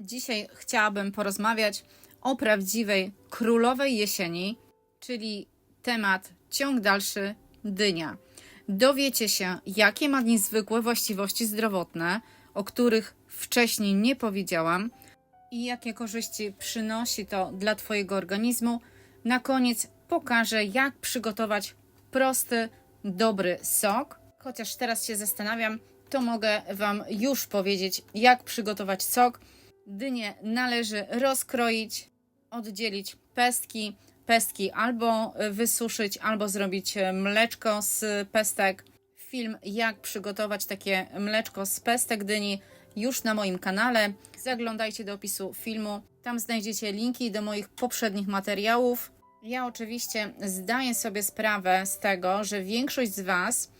Dzisiaj chciałabym porozmawiać o prawdziwej królowej jesieni, czyli temat ciąg dalszy dynia. Dowiecie się, jakie ma niezwykłe właściwości zdrowotne, o których wcześniej nie powiedziałam i jakie korzyści przynosi to dla Twojego organizmu. Na koniec pokażę, jak przygotować prosty, dobry sok. Chociaż teraz się zastanawiam, to mogę Wam już powiedzieć, jak przygotować sok. Dynię należy rozkroić, oddzielić pestki. Pestki albo wysuszyć, albo zrobić mleczko z pestek. Film, jak przygotować takie mleczko z pestek dyni, już na moim kanale. Zaglądajcie do opisu filmu. Tam znajdziecie linki do moich poprzednich materiałów. Ja oczywiście zdaję sobie sprawę z tego, że większość z Was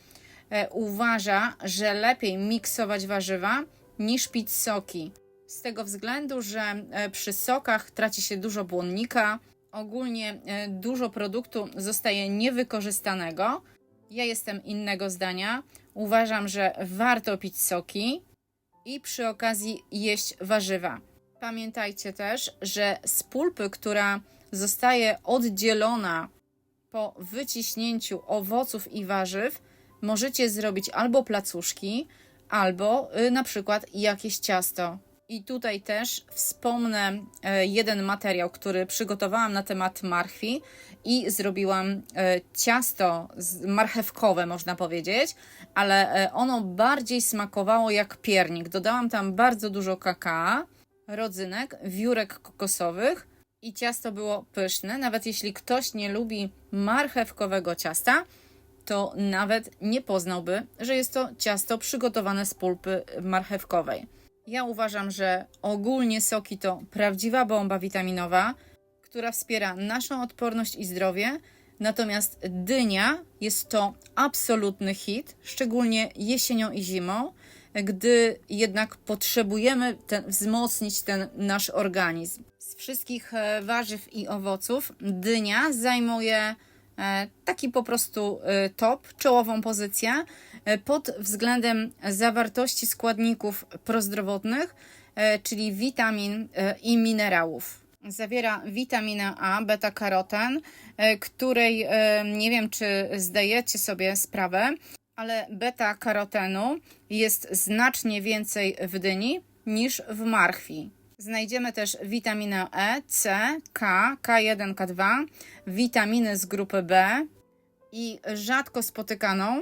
e, uważa, że lepiej miksować warzywa niż pić soki. Z tego względu, że e, przy sokach traci się dużo błonnika, ogólnie e, dużo produktu zostaje niewykorzystanego. Ja jestem innego zdania. Uważam, że warto pić soki i przy okazji jeść warzywa. Pamiętajcie też, że z pulpy, która zostaje oddzielona po wyciśnięciu owoców i warzyw, możecie zrobić albo placuszki, albo y, na przykład jakieś ciasto. I tutaj też wspomnę e, jeden materiał, który przygotowałam na temat marchwi i zrobiłam e, ciasto marchewkowe, można powiedzieć, ale e, ono bardziej smakowało jak piernik. Dodałam tam bardzo dużo kakao, rodzynek, wiórek kokosowych i ciasto było pyszne. Nawet jeśli ktoś nie lubi marchewkowego ciasta, to nawet nie poznałby, że jest to ciasto przygotowane z pulpy marchewkowej. Ja uważam, że ogólnie soki to prawdziwa bomba witaminowa, która wspiera naszą odporność i zdrowie. Natomiast dynia jest to absolutny hit, szczególnie jesienią i zimą, gdy jednak potrzebujemy ten, wzmocnić ten nasz organizm. Z wszystkich e, warzyw i owoców dynia zajmuje e, taki po prostu e, top, czołową pozycję pod względem zawartości składników prozdrowotnych, e, czyli witamin e, i minerałów. Zawiera witaminę A, beta-karoten, e, której e, nie wiem, czy zdajecie sobie sprawę, ale beta-karotenu jest znacznie więcej w dyni niż w marchwi. Znajdziemy też witaminę E, C, K, K1, K2, witaminy z grupy B i rzadko spotykaną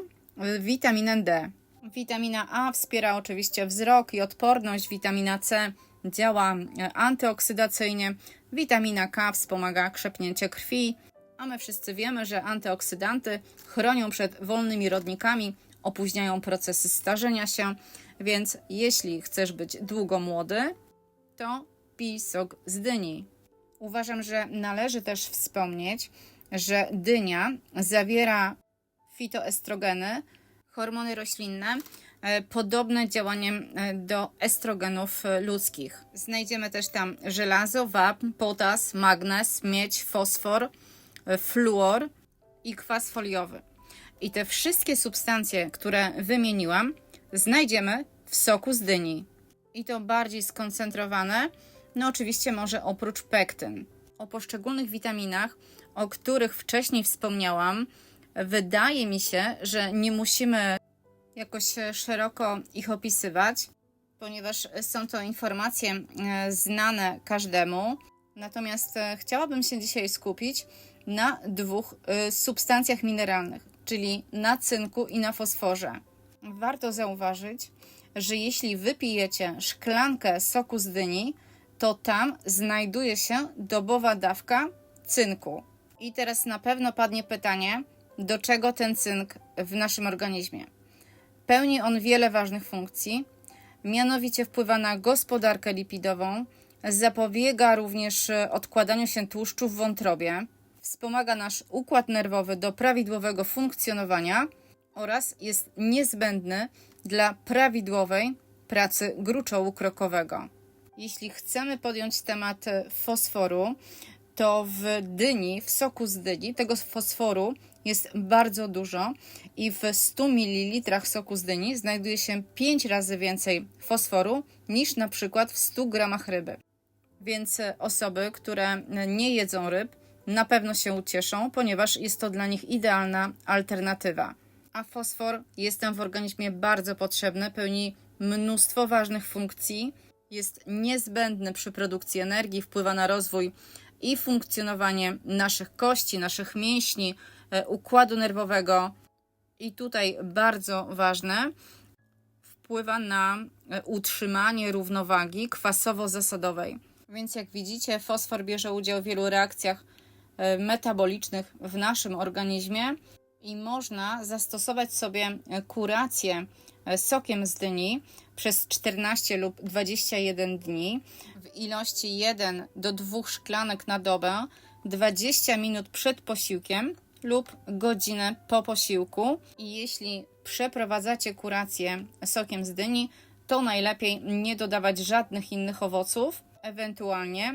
witaminę D. Witamina A wspiera oczywiście wzrok i odporność, witamina C działa e, antyoksydacyjnie, witamina K wspomaga krzepnięcie krwi, a my wszyscy wiemy, że antyoksydanty chronią przed wolnymi rodnikami, opóźniają procesy starzenia się, więc jeśli chcesz być długo młody, to pij sok z dyni. Uważam, że należy też wspomnieć, że dynia zawiera fitoestrogeny, hormony roślinne, e, podobne działaniem e, do estrogenów e, ludzkich. Znajdziemy też tam żelazo, wapń, potas, magnez, miedź, fosfor, fluor i kwas foliowy. I te wszystkie substancje, które wymieniłam, znajdziemy w soku z dyni. I to bardziej skoncentrowane, no oczywiście może oprócz pektyn. O poszczególnych witaminach, o których wcześniej wspomniałam, wydaje mi się, że nie musimy jakoś e, szeroko ich opisywać, ponieważ są to informacje e, znane każdemu. Natomiast e, chciałabym się dzisiaj skupić na dwóch substancjach mineralnych, czyli na cynku i na fosforze. Warto zauważyć, że jeśli wypijecie szklankę soku z dyni, to tam znajduje się dobowa dawka cynku. I teraz na pewno padnie pytanie, do czego ten cynk w naszym organizmie? Pełni on wiele ważnych funkcji, mianowicie wpływa na gospodarkę lipidową, zapobiega również e, odkładaniu się tłuszczu w wątrobie, wspomaga nasz układ nerwowy do prawidłowego funkcjonowania oraz jest niezbędny dla prawidłowej pracy gruczołu krokowego. Jeśli chcemy podjąć temat e, fosforu, to w dyni, w soku z dyni, tego fosforu jest bardzo dużo i w 100 ml soku z dyni znajduje się 5 razy więcej fosforu niż na przykład w 100 gramach ryby. Więc e, osoby, które nie jedzą ryb, na pewno się ucieszą, ponieważ jest to dla nich idealna alternatywa. A fosfor jest nam w organizmie bardzo potrzebny, pełni mnóstwo ważnych funkcji, jest niezbędny przy produkcji energii, wpływa na rozwój i funkcjonowanie naszych kości, naszych mięśni, e, układu nerwowego. I tutaj bardzo ważne, wpływa na e, utrzymanie równowagi kwasowo-zasadowej. Więc jak widzicie, fosfor bierze udział w wielu reakcjach e, metabolicznych w naszym organizmie i można zastosować sobie kurację sokiem z dyni przez 14 lub 21 dni w ilości 1 do 2 szklanek na dobę 20 minut przed posiłkiem lub godzinę po posiłku. I jeśli przeprowadzacie kurację sokiem z dyni, to najlepiej nie dodawać żadnych innych owoców. Ewentualnie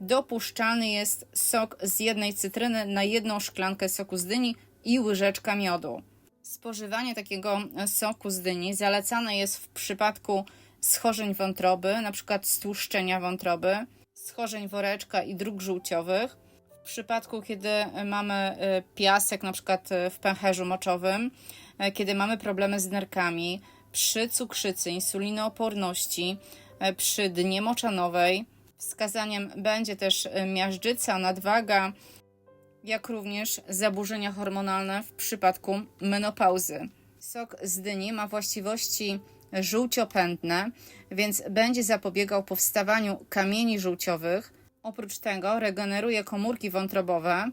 dopuszczalny jest sok z jednej cytryny na jedną szklankę soku z dyni i łyżeczka miodu. Spożywanie takiego soku z dyni zalecane jest w przypadku schorzeń wątroby, np. stłuszczenia wątroby, schorzeń woreczka i dróg żółciowych. W przypadku, kiedy mamy e, piasek, np. w pęcherzu moczowym, e, kiedy mamy problemy z nerkami, przy cukrzycy, insulinooporności, przy dnie moczanowej. Wskazaniem będzie też miażdżyca, nadwaga, jak również zaburzenia hormonalne w przypadku menopauzy. Sok z dyni ma właściwości żółciopędne, więc będzie zapobiegał powstawaniu kamieni żółciowych. Oprócz tego regeneruje komórki wątrobowe,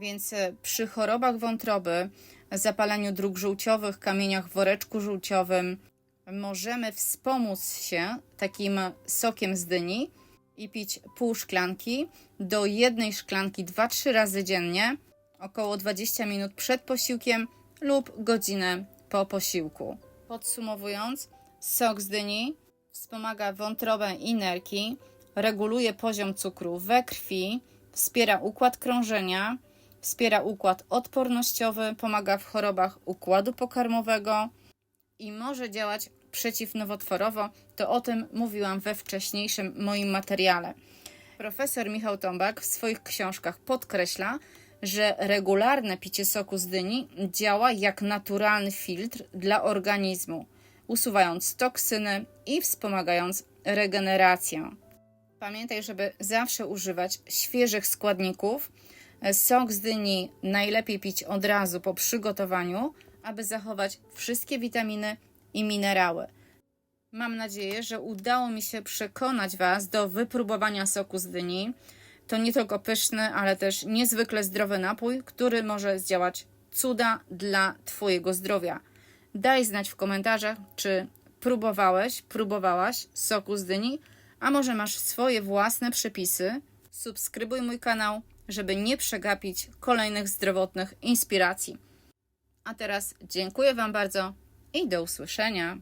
więc przy chorobach wątroby, zapaleniu dróg żółciowych, kamieniach w woreczku żółciowym możemy wspomóc się takim sokiem z dyni i pić pół szklanki do jednej szklanki 2-3 razy dziennie, około 20 minut przed posiłkiem lub godzinę po posiłku. Podsumowując, sok z dyni wspomaga wątrobę i nerki, reguluje poziom cukru we krwi, wspiera układ krążenia, wspiera układ odpornościowy, pomaga w chorobach układu pokarmowego i może działać przeciwnowotworowo. To o tym mówiłam we wcześniejszym moim materiale. Profesor Michał Tombak w swoich książkach podkreśla, że regularne picie soku z dyni działa jak naturalny filtr dla organizmu, usuwając toksyny i wspomagając regenerację. Pamiętaj, żeby zawsze używać świeżych składników. Sok z dyni najlepiej pić od razu po przygotowaniu, aby zachować wszystkie witaminy i minerały. Mam nadzieję, że udało mi się przekonać Was do wypróbowania soku z dyni. To nie tylko pyszny, ale też niezwykle zdrowy napój, który może zdziałać cuda dla Twojego zdrowia. Daj znać w komentarzach, czy próbowałeś, próbowałaś soku z dyni, a może masz swoje własne przepisy. Subskrybuj mój kanał, żeby nie przegapić kolejnych zdrowotnych inspiracji. A teraz dziękuję Wam bardzo i do usłyszenia.